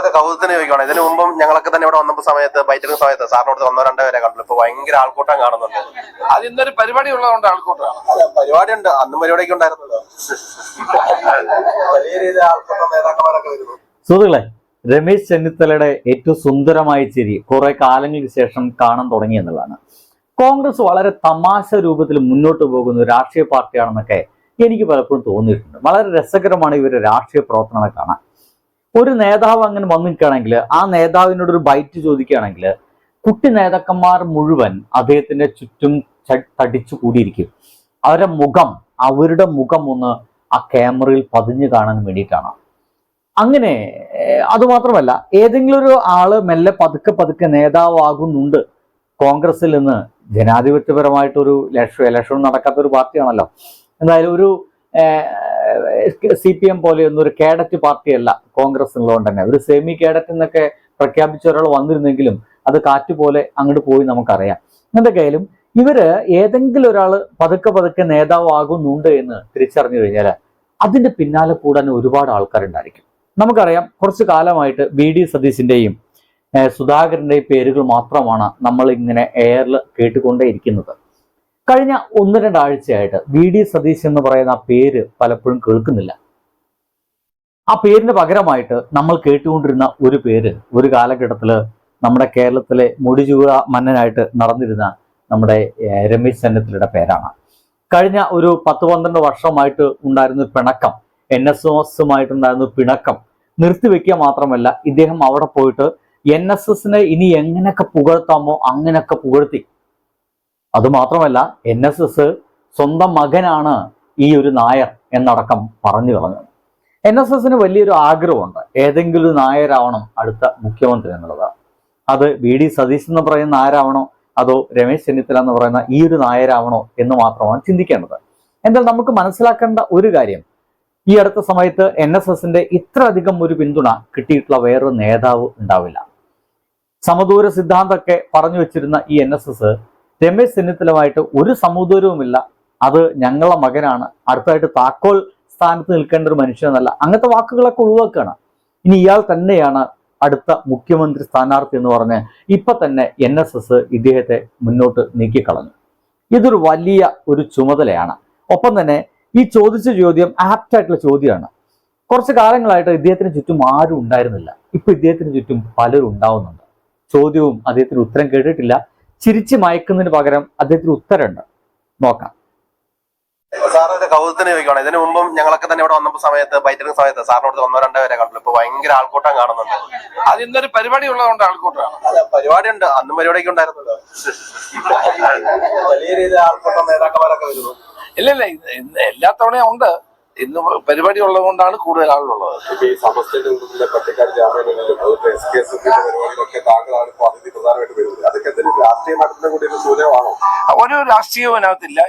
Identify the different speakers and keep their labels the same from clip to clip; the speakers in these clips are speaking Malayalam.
Speaker 1: ഒരു കൗതുകത്തിന് ചോദിക്കണം ഇതിനു മുമ്പും ഞങ്ങളൊക്കെ തന്നെ ഇവിടെ വന്നപ്പോ സമയത്ത് ബൈറ്റിംഗ് സമയത്ത് സാറിനോട് വന്നോ രണ്ടോ പേരെ കണ്ടു. ഇപ്പൊ ഭയങ്കര ആൾക്കൂട്ടം കാണുന്നുണ്ട്.
Speaker 2: അത് ഇന്നൊരു പരിപാടി ഉള്ളതുകൊണ്ട് ആൾക്കൂട്ടാണ്
Speaker 1: പരിപാടി ഉണ്ട് അന്നും പരിപാടിയൊക്കെ ഉണ്ടായിരുന്നല്ലോ. വലിയ രീതിയിൽ ആൾക്കൂട്ടം നേതാക്കന്മാരൊക്കെ വരുന്നു.
Speaker 3: സുഹൃത്തുക്കളെ രമേശ് ചെന്നിത്തലയുടെ ഏറ്റവും സുന്ദരമായ ചിരി കുറെ കാലങ്ങൾക്ക് ശേഷം കാണാൻ തുടങ്ങി എന്നുള്ളതാണ്. കോൺഗ്രസ് വളരെ തമാശ രൂപത്തിൽ മുന്നോട്ട് പോകുന്ന ഒരു രാഷ്ട്രീയ പാർട്ടിയാണെന്നൊക്കെ എനിക്ക് പലപ്പോഴും തോന്നിയിട്ടുണ്ട്. വളരെ രസകരമാണ് ഇവരുടെ രാഷ്ട്രീയ പ്രവർത്തനങ്ങളെ കാണാൻ. ഒരു നേതാവ് അങ്ങനെ വന്നു നിൽക്കുകയാണെങ്കിൽ ആ നേതാവിനോട് ഒരു ബൈറ്റ് ചോദിക്കുകയാണെങ്കിൽ കുട്ടി നേതാക്കന്മാർ മുഴുവൻ അദ്ദേഹത്തിന്റെ ചുറ്റും തടിച്ചു കൂടിയിരിക്കും. അവരുടെ മുഖം അവരുടെ മുഖം ഒന്ന് ആ ക്യാമറയിൽ പതിഞ്ഞു കാണാൻ വേണ്ടിയിട്ടാണ്. അങ്ങനെ അതുമാത്രമല്ല ഏതെങ്കിലും ഒരു ആൾ മെല്ലെ പതുക്കെ പതുക്കെ നേതാവാകുന്നുണ്ട്. കോൺഗ്രസിൽ നിന്ന് ജനാധിപത്യപരമായിട്ടൊരു ലക്ഷ ഇലക്ഷൻ നടക്കാത്ത ഒരു പാർട്ടിയാണല്ലോ. എന്തായാലും ഒരു സി പി എം പോലെയൊന്നും ഒരു കേഡറ്റ് പാർട്ടിയല്ല കോൺഗ്രസ് ഉള്ളതുകൊണ്ട് തന്നെ. ഒരു സെമി കേഡറ്റ് എന്നൊക്കെ പ്രഖ്യാപിച്ച ഒരാൾ വന്നിരുന്നെങ്കിലും അത് കാറ്റ് പോലെ അങ്ങോട്ട് പോയി നമുക്കറിയാം. എന്തൊക്കെയായാലും ഇവർ ഏതെങ്കിലും ഒരാൾ പതുക്കെ പതുക്കെ നേതാവാകുന്നുണ്ട് എന്ന് തിരിച്ചറിഞ്ഞു കഴിഞ്ഞാൽ അതിന്റെ പിന്നാലെ കൂടാൻ ഒരുപാട് ആൾക്കാരുണ്ടായിരിക്കും. നമുക്കറിയാം കുറച്ചു കാലമായിട്ട് വി ഡി സതീശിന്റെയും സുധാകരന്റെയും പേരുകൾ മാത്രമാണ് നമ്മൾ ഇങ്ങനെ എയറിൽ കേട്ടുകൊണ്ടേയിരിക്കുന്നത്. കഴിഞ്ഞ ഒന്ന് രണ്ടാഴ്ചയായിട്ട് വി ഡി സതീശ് എന്ന് പറയുന്ന പേര് പലപ്പോഴും കേൾക്കുന്നില്ല. ആ പേരിന് പകരമായിട്ട് നമ്മൾ കേട്ടുകൊണ്ടിരുന്ന ഒരു പേര് ഒരു കാലഘട്ടത്തിൽ നമ്മുടെ കേരളത്തിലെ മുടിചൂഴ മന്നനായിട്ട് നടന്നിരുന്ന നമ്മുടെ രമേശ് ചെന്നിത്തലയുടെ പേരാണ്. കഴിഞ്ഞ ഒരു പത്ത് പന്ത്രണ്ട് വർഷമായിട്ട് ഉണ്ടായിരുന്ന പിണക്കം എൻ എസ് എസുമായിട്ടുണ്ടായിരുന്ന പിണക്കം നിർത്തിവെക്കുക മാത്രമല്ല ഇദ്ദേഹം അവിടെ പോയിട്ട് എൻ എസ് എസിനെ ഇനി എങ്ങനെയൊക്കെ പുകഴ്ത്താമോ അങ്ങനെയൊക്കെ പുകഴ്ത്തി അതുമാത്രമല്ല എൻ എസ് എസ് സ്വന്തം മകനാണ് ഈ ഒരു നായർ എന്നടക്കം പറഞ്ഞു കളഞ്ഞു. എൻ എസ് എസിന് വലിയൊരു ആഗ്രഹമുണ്ട്. ഏതെങ്കിലും നായരാവണം അടുത്ത മുഖ്യമന്ത്രി എന്നുള്ളത്. അത് വി ഡി സതീശ് എന്ന് പറയുന്ന നായരാവണോ? അതോ രമേശ് ചെന്നിത്തല എന്ന് പറയുന്ന ഈ ഒരു നായരാവണോ എന്ന് മാത്രമാണ് ചിന്തിക്കേണ്ടത്. എന്നാൽ നമുക്ക് മനസ്സിലാക്കേണ്ട ഒരു കാര്യം. ഈ അടുത്ത സമയത്ത് എൻ എസ് എസിന്റെ ഇത്ര അധികം ഒരു പിന്തുണ കിട്ടിയിട്ടുള്ള വേറൊരു നേതാവ് ഉണ്ടാവില്ല. സമദൂര സിദ്ധാന്തമൊക്കെ പറഞ്ഞു വെച്ചിരുന്ന ഈ എൻ എസ് എസ് രമേശ് ചെന്നിത്തലമായിട്ട് ഒരു സമദൂരവുമില്ല. അത് ഞങ്ങളുടെ മകനാണ്. അടുത്തായിട്ട് താക്കോൽ സ്ഥാനത്ത് നിൽക്കേണ്ട ഒരു മനുഷ്യനല്ല. അങ്ങനത്തെ വാക്കുകളൊക്കെ ഒഴിവാക്കുകയാണ്. ഇനി ഇയാൾ തന്നെയാണ് അടുത്ത മുഖ്യമന്ത്രി സ്ഥാനാർത്ഥി എന്ന് പറഞ്ഞ് ഇപ്പൊ തന്നെ എൻ എസ് എസ് ഇദ്ദേഹത്തെ മുന്നോട്ട് നീക്കിക്കളഞ്ഞു. ഇതൊരു വലിയ ഒരു ചുമതലയാണ്. ഒപ്പം തന്നെ ഈ ചോദിച്ച ചോദ്യം ആപ്റ്റ് ആയിട്ടുള്ള ചോദ്യമാണ്. കുറച്ച് കാലങ്ങളായിട്ട് ഇദ്ദേഹത്തിന് ചുറ്റും ആരും ഉണ്ടായിരുന്നില്ല. ഇപ്പൊ ഇദ്ദേഹത്തിന് ചുറ്റും പലരും ഉണ്ടാവുന്നുണ്ട്. ചോദ്യവും അദ്ദേഹത്തിന് ഉത്തരം കേട്ടിട്ടില്ല. ചിരിച്ച് മയക്കുന്നതിന് പകരം അദ്ദേഹത്തിന് ഉത്തരമുണ്ട്. നോക്കാം.
Speaker 1: സാറിന്റെ കൗതുകത്തിന് ചോദിക്കണം ഇതിനു മുമ്പും ഞങ്ങളൊക്കെ തന്നെ ഇവിടെ വന്നപ്പോ സമയത്ത് ബൈറ്റിംഗ് സമയത്ത് സാറിനോട് ഒന്നോ രണ്ടോ പേരെ കണ്ടു. ഇപ്പൊ ഭയങ്കര ആൾക്കൂട്ടം കാണുന്നുണ്ട്.
Speaker 2: അത് ഇന്നൊരു പരിപാടി ഉള്ളതുകൊണ്ട് ആൾക്കൂട്ടാണ്
Speaker 1: അല്ല, പരിപാടി ഉണ്ട് അന്നും പരിപാടിയൊക്കെ ഉണ്ടായിരുന്നല്ലോ. വലിയ രീതിയിൽ ആൾക്കൂട്ടം നേതാക്കന്മാരൊക്കെ വരുന്നു.
Speaker 2: ഇല്ല ഇല്ല. എല്ലാ തവണയും ഉണ്ട്. ഇന്ന് പരിപാടി ഉള്ളതുകൊണ്ടാണ് കൂടുതൽ ആളുള്ളത്
Speaker 4: ഇപ്പൊ ഈ സമസ്തയുടെ ഉള്ളിലെ പട്ടിക്കാട് ജാമ്യങ്ങളിലും അതുപോലെ എസ് കെ എസ് എഫിന്റെ പരിപാടികളൊക്കെ താങ്കളാണ് ഇപ്പൊ അതിഥി പ്രധാനമായിട്ട് വരുന്നത് അതൊക്കെ എന്തെങ്കിലും രാഷ്ട്രീയ മാറ്റത്തിന്റെ കൂടി ഒരു സൂചനമാണോ
Speaker 2: ഒരു രാഷ്ട്രീയവും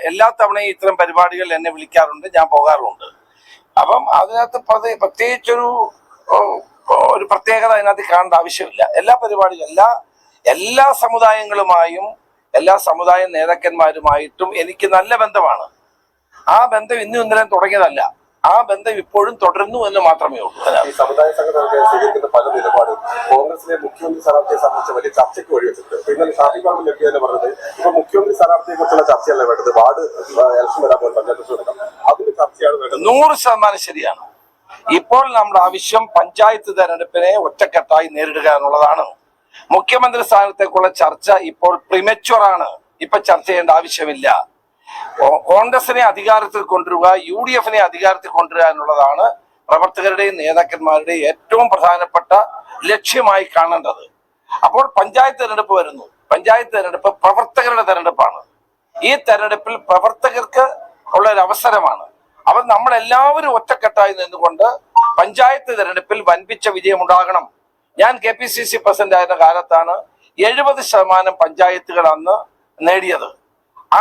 Speaker 2: എല്ലാ തവണയും ഇത്തരം പരിപാടികൾ എന്നെ വിളിക്കാറുണ്ട്. ഞാൻ പോകാറുണ്ട് അപ്പം അതിനകത്ത് പ്രതി- പ്രത്യേകിച്ചൊരു ഒരു പ്രത്യേകത അതിനകത്ത് കാണേണ്ട ആവശ്യമില്ല. എല്ലാ പരിപാടികളും എല്ലാ എല്ലാ സമുദായങ്ങളുമായും എല്ലാ സമുദായ നേതാക്കന്മാരുമായിട്ടും എനിക്ക് നല്ല ബന്ധമാണ്. ആ ബന്ധം ഇന്നും ഇന്നലെ തുടങ്ങിയതല്ല. ആ ബന്ധം ഇപ്പോഴും തുടരുന്നു എന്ന് മാത്രമേ ഉള്ളൂ.
Speaker 4: സമുദായ കോൺഗ്രസിലെ മുഖ്യമന്ത്രി സ്ഥാനാർത്ഥിയെ സംബന്ധിച്ച് വലിയ ചർച്ചയ്ക്ക് വഴിവെച്ചിട്ടുണ്ട് ഇപ്പൊ ഇന്നലെ ഷാഫി പറമ്പിൽ ലഭ്യ തന്നെ പറഞ്ഞത് ഇപ്പൊ മുഖ്യമന്ത്രി സ്ഥാനാർത്ഥിയെ കുറിച്ചുള്ള ചർച്ചയല്ല വേണ്ടത്. വാർഡ് ഇലക്ഷൻ വരാൻ പോകുന്ന പഞ്ചായത്ത് നടക്കാം അതിന് ചർച്ചയാണ് വേണ്ടത്.
Speaker 2: നൂറ് ശതമാനം ശരിയാണ്. ഇപ്പോൾ നമ്മുടെ ആവശ്യം പഞ്ചായത്ത് തെരഞ്ഞെടുപ്പിനെ ഒറ്റക്കെട്ടായി നേരിടുക എന്നുള്ളതാണ്. മുഖ്യമന്ത്രി സ്ഥാനത്തേക്കുള്ള ചർച്ച ഇപ്പോൾ പ്രിമച്വർ ആണ്. ഇപ്പൊ ചർച്ച ചെയ്യേണ്ട ആവശ്യമില്ല. കോൺഗ്രസിനെ അധികാരത്തിൽ കൊണ്ടുവരിക യു ഡി എഫിനെ അധികാരത്തിൽ കൊണ്ടുവരിക എന്നുള്ളതാണ് പ്രവർത്തകരുടെയും നേതാക്കന്മാരുടെയും ഏറ്റവും പ്രധാനപ്പെട്ട ലക്ഷ്യമായി കാണേണ്ടത്. അപ്പോൾ പഞ്ചായത്ത് തെരഞ്ഞെടുപ്പ് വരുന്നു. പഞ്ചായത്ത് തെരഞ്ഞെടുപ്പ് പ്രവർത്തകരുടെ തെരഞ്ഞെടുപ്പാണ്. ഈ തെരഞ്ഞെടുപ്പിൽ പ്രവർത്തകർക്ക് ഉള്ള ഒരു അവസരമാണ് അവർ നമ്മളെല്ലാവരും ഒറ്റക്കെട്ടായി നിന്നുകൊണ്ട് പഞ്ചായത്ത് തെരഞ്ഞെടുപ്പിൽ വൻപിച്ച വിജയമുണ്ടാകണം. ഞാൻ K P C C president ആയിരുന്ന കാലത്താണ് എഴുപത് ശതമാനം പഞ്ചായത്തുകൾ അന്ന് നേടിയത്.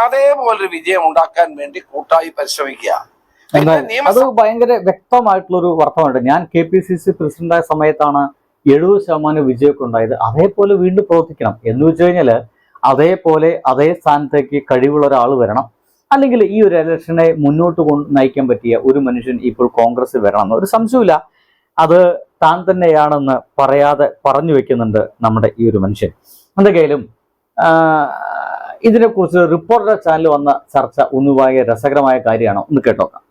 Speaker 2: അതേപോലൊരു വിജയം ഉണ്ടാക്കാൻ വേണ്ടി കൂട്ടായി പരിശ്രമിക്കുക.
Speaker 3: അത് ഭയങ്കര വ്യക്തമായിട്ടുള്ള ഒരു വർത്തമാനമുണ്ട്. ഞാൻ കെ പി സി സി പ്രസിഡന്റായ സമയത്താണ് എഴുപത് ശതമാനം വിജയമൊക്കെ ഉണ്ടായത്. അതേപോലെ വീണ്ടും പ്രവർത്തിക്കണം. എന്ന് വെച്ച് കഴിഞ്ഞാൽ അതേപോലെ അതേ സ്ഥാനത്തേക്ക് കഴിവുള്ള ഒരാൾ വരണം. അല്ലെങ്കിൽ ഈ ഒരു ഇലക്ഷനെ മുന്നോട്ട് കൊണ്ട് നയിക്കാൻ പറ്റിയ ഒരു മനുഷ്യൻ ഇപ്പോൾ കോൺഗ്രസ് വരണം ഒരു സംശയമില്ല അത് താൻ തന്നെയാണെന്ന് പറയാതെ പറഞ്ഞു വെക്കുന്നുണ്ട് നമ്മുടെ ഈ ഒരു മനുഷ്യൻ. എന്തൊക്കെയായാലും ഇതിനെക്കുറിച്ച് റിപ്പോർട്ടർ ചാനൽ വന്ന ചർച്ച ഒന്നുമായ രസകരമായ കാര്യമാണ്. ഒന്ന് കേട്ടോക്കാം.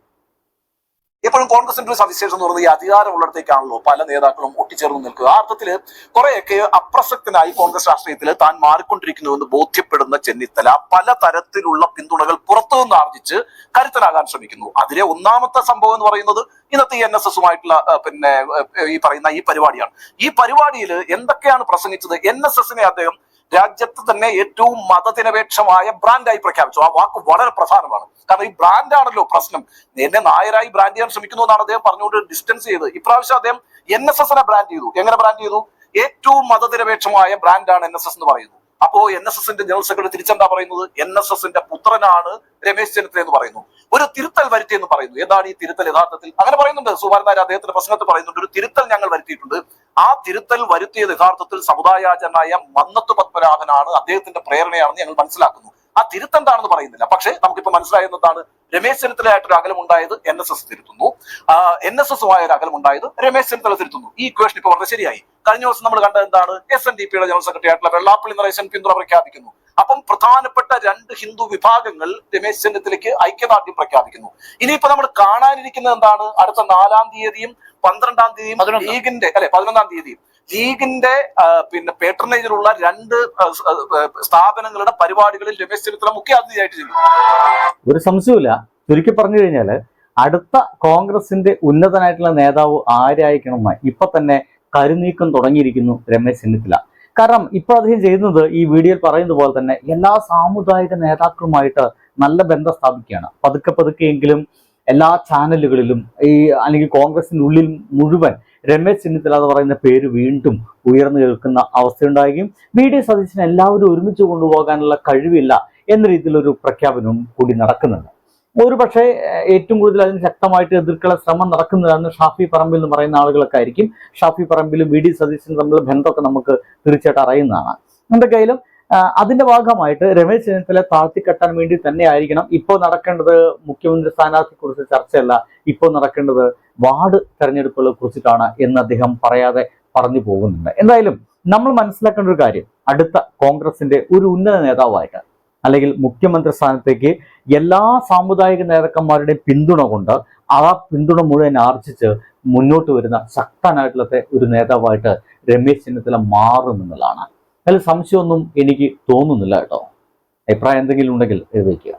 Speaker 5: എപ്പോഴും കോൺഗ്രസിന്റെ ഒരു സവിശേഷം എന്ന് പറയുന്നത് ഈ അധികാരമുള്ളിടത്തേക്കാണല്ലോ പല നേതാക്കളും ഒട്ടിച്ചേർന്ന് നിൽക്കുക. ആ അർത്ഥത്തിൽ കുറെയൊക്കെ അപ്രസക്തനായി കോൺഗ്രസ് രാഷ്ട്രീയത്തിൽ താൻ മാറിക്കൊണ്ടിരിക്കുന്നുവെന്ന് ബോധ്യപ്പെടുന്ന ചെന്നിത്തല പല തരത്തിലുള്ള പിന്തുണകൾ പുറത്തു നിന്ന് ആർജിച്ച് കരുത്തനാകാൻ ശ്രമിക്കുന്നു. അതിലെ ഒന്നാമത്തെ സംഭവം എന്ന് പറയുന്നത് ഇന്നത്തെ എൻ എസ് എസുമായിട്ടുള്ള പിന്നെ ഈ പറയുന്ന ഈ പരിപാടിയാണ്. ഈ പരിപാടിയിൽ എന്തൊക്കെയാണ് പ്രസംഗിച്ചത്? എൻ എസ് എസിനെ അദ്ദേഹം രാജ്യത്ത് തന്നെ ഏറ്റവും മതനിരപേക്ഷമായ ബ്രാൻഡായി പ്രഖ്യാപിച്ചു. ആ വാക്ക് വളരെ പ്രധാനമാണ്. കാരണം ഈ ബ്രാൻഡാണല്ലോ പ്രശ്നം. എന്നെ നായരായി ബ്രാൻഡ് ചെയ്യാൻ ശ്രമിക്കുന്നു എന്നാണ് അദ്ദേഹം പറഞ്ഞുകൊണ്ട് ഡിസ്റ്റൻസ് ചെയ്ത് ഇപ്രാവശ്യം അദ്ദേഹം എൻ എസ് എസിനെ ബ്രാൻഡ് ചെയ്തു. എങ്ങനെ ബ്രാൻഡ് ചെയ്തു? ഏറ്റവും മതനിരപേക്ഷമായ ബ്രാൻഡാണ് എൻ എസ് എസ് എന്ന് പറയുന്നത്. അപ്പോ എൻ എസ് എസിന്റെ ജനറൽ സെക്രട്ടറി തിരിച്ചെന്താ പറയുന്നത്? എൻ എസ് എസിന്റെ പുത്രനാണ് രമേശ് ചെന്നിത്തല എന്ന് പറയുന്നു. ഒരു തിരുത്തൽ വരുത്തി എന്ന് പറയുന്നു. ഏതാണ് ഈ തിരുത്തൽ യഥാർത്ഥത്തിൽ? അങ്ങനെ പറയുന്നുണ്ട്. സുമാരനായ അദ്ദേഹത്തിന്റെ പ്രസംഗത്തിൽ പറയുന്നുണ്ട്. ഒരു തിരുത്തൽ ഞങ്ങൾ വരുത്തിയിട്ടുണ്ട്. ആ തിരുത്തൽ വരുത്തിയത് യഥാർത്ഥത്തിൽ സമുദായാചനായ മന്നത്ത് പത്മനാഭനാണ്. അദ്ദേഹത്തിന്റെ പ്രേരണയാണെന്ന് ഞങ്ങൾ മനസ്സിലാക്കുന്നു. ആ തിരുത്തെന്താണെന്ന് പറയുന്നില്ല. പക്ഷേ നമുക്കിപ്പോൾ മനസ്സിലായെന്നതാണ് രമേശ് ചെന്നിത്തലയായിട്ടൊരു അകലമുണ്ടായത് എൻ എസ് എസ് തിരുത്തുന്നു. എൻ എസ് എസുമായ ഒരു അകലമുണ്ടായത് രമേശ് ചെന്നിത്തല തിരുത്തുന്നു. ഈ ഇക്വേഷൻ ഇപ്പോൾ വളരെ ശരിയായി. കഴിഞ്ഞ ദിവസം നമ്മൾ കണ്ടത് എന്താണ്? എസ് എൻ ഡി പിയുടെ ജനറൽ സെക്രട്ടറി ആയിട്ടുള്ള വെള്ളാപ്പള്ളി നരേശൻ പിന്തുണ പ്രഖ്യാപിക്കുന്നു. അപ്പം പ്രധാനപ്പെട്ട രണ്ട് ഹിന്ദു വിഭാഗങ്ങൾ രമേശ് ചെന്നിത്തലയ്ക്ക് ഐക്യദാർഢ്യം പ്രഖ്യാപിക്കുന്നു. ഇനിയിപ്പോ നമ്മൾ കാണാനിരിക്കുന്നത് എന്താണ്? അടുത്ത നാലാം തീയതിയും പന്ത്രണ്ടാം തീയതിയും ലീഗിന്റെ അല്ലെ പതിനൊന്നാം തീയതിയും. ലീഗിന്റെ പിന്നെ പേട്രണേജിലുള്ള രണ്ട് സ്ഥാപനങ്ങളുടെ പരിപാടികളിൽ രമേശ് ചെന്നിത്തല മുഖ്യ അതിഥിയായിട്ട് ചെയ്യും
Speaker 3: ഒരു സംശയമില്ല ചുരുക്കി പറഞ്ഞു കഴിഞ്ഞാൽ അടുത്ത കോൺഗ്രസിന്റെ ഉന്നതനായിട്ടുള്ള നേതാവ് ആരായിരിക്കണമെന്ന് ഇപ്പൊ തന്നെ കരുനീക്കം തുടങ്ങിയിരിക്കുന്നു രമേശ് ചെന്നിത്തല. കാരണം ഇപ്പോൾ അദ്ദേഹം ചെയ്യുന്നത് ഈ വീഡിയോയിൽ പറയുന്നത് പോലെ തന്നെ എല്ലാ സാമുദായിക നേതാക്കളുമായിട്ട് നല്ല ബന്ധം സ്ഥാപിക്കുകയാണ്. പതുക്കെ പതുക്കെയെങ്കിലും എല്ലാ ചാനലുകളിലും ഈ അല്ലെങ്കിൽ കോൺഗ്രസിനുള്ളിൽ മുഴുവൻ രമേശ് ചെന്നിത്തല എന്ന് പറയുന്ന പേര് വീണ്ടും ഉയർന്നു കേൾക്കുന്ന അവസ്ഥയുണ്ടാകുകയും വി. ഡി. സതീശനെ എല്ലാവരും ഒരുമിച്ച് കൊണ്ടുപോകാനുള്ള കഴിവില്ല എന്ന രീതിയിലൊരു പ്രഖ്യാപനവും കൂടി നടക്കുന്നുണ്ട്. ഒരു പക്ഷേ ഏറ്റവും കൂടുതൽ അതിന് ശക്തമായിട്ട് എതിർക്കള ശ്രമം നടക്കുന്നതാണ് ഷാഫി പറമ്പിൽ എന്ന് പറയുന്ന ആളുകളൊക്കെ ആയിരിക്കും. ഷാഫി പറമ്പിലും വി. ഡി. സതീശനും തമ്മിലുള്ള ബന്ധമൊക്കെ നമുക്ക് തീർച്ചയായിട്ടും അറിയുന്നതാണ്. എന്തൊക്കെയായാലും അതിന്റെ ഭാഗമായിട്ട് രമേശ് ചെന്നിത്തല താഴ്ത്തിക്കെട്ടാൻ വേണ്ടി തന്നെ ആയിരിക്കണം ഇപ്പോൾ നടക്കേണ്ടത് മുഖ്യമന്ത്രി സ്ഥാനാർത്ഥിയെ കുറിച്ച് ചർച്ചയല്ല ഇപ്പോൾ നടക്കേണ്ടത് വാർഡ് തെരഞ്ഞെടുപ്പുകളെ കുറിച്ചിട്ടാണ് എന്ന് അദ്ദേഹം പറയാതെ പറഞ്ഞു പോകുന്നുണ്ട്. എന്തായാലും നമ്മൾ മനസ്സിലാക്കേണ്ട ഒരു കാര്യം അടുത്ത കോൺഗ്രസിന്റെ ഒരു ഉന്നത നേതാവായിട്ട് അല്ലെങ്കിൽ മുഖ്യമന്ത്രി സ്ഥാനത്തേക്ക് എല്ലാ സാമുദായിക നേതാക്കന്മാരുടെയും പിന്തുണ കൊണ്ട് ആ പിന്തുണ മുഴുവൻ ആർജിച്ച് മുന്നോട്ട് വരുന്ന ശക്തനായിട്ടുള്ള ഒരു നേതാവായിട്ട് രമേശ് ചെന്നിത്തല മാറുമെന്നുള്ളതാണ് അതിൽ സംശയമൊന്നും എനിക്ക് തോന്നുന്നില്ല കേട്ടോ. അഭിപ്രായം എന്തെങ്കിലും ഉണ്ടെങ്കിൽ എഴുതിക്കുക